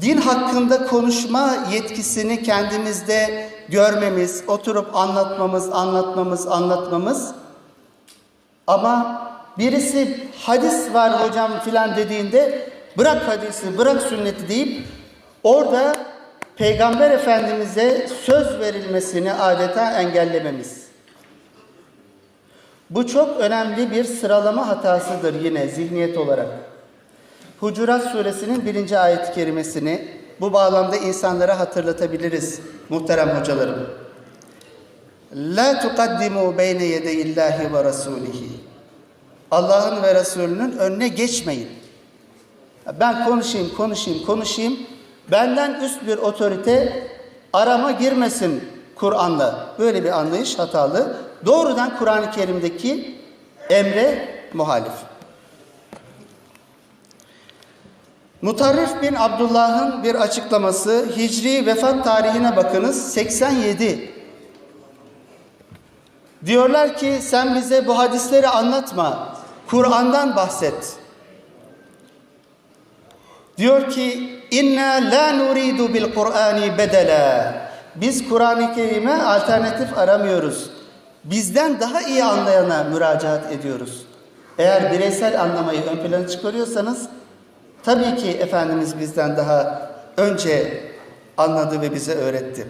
Din hakkında konuşma yetkisini kendimizde görmemiz, oturup anlatmamız, anlatmamız, anlatmamız. Ama birisi hadis var hocam filan dediğinde bırak hadisi, bırak sünneti deyip orada Peygamber Efendimiz'e söz verilmesini adeta engellememiz. Bu çok önemli bir sıralama hatasıdır yine zihniyet olarak. Hucurat suresinin birinci ayet-i kerimesini bu bağlamda insanlara hatırlatabiliriz muhterem hocalarım. La tuqaddimu beyne yedeyillahi ve rasulihi. Allah'ın ve Resulünün önüne geçmeyin. Ben konuşayım, konuşayım, konuşayım. Benden üst bir otorite arama girmesin Kur'an'la. Böyle bir anlayış hatalı. Doğrudan Kur'an-ı Kerim'deki emre muhalif. Mutarrif bin Abdullah'ın bir açıklaması Hicri vefat tarihine bakınız 87. Diyorlar ki sen bize bu hadisleri anlatma. Kur'an'dan bahset. Diyor ki inna la nuridu bil Kur'ani bedela. Biz Kur'an-ı Kerim'e alternatif aramıyoruz. Bizden daha iyi anlayana müracaat ediyoruz. Eğer bireysel anlamayı ön plana çıkarıyorsanız tabii ki Efendimiz bizden daha önce anladı ve bize öğretti.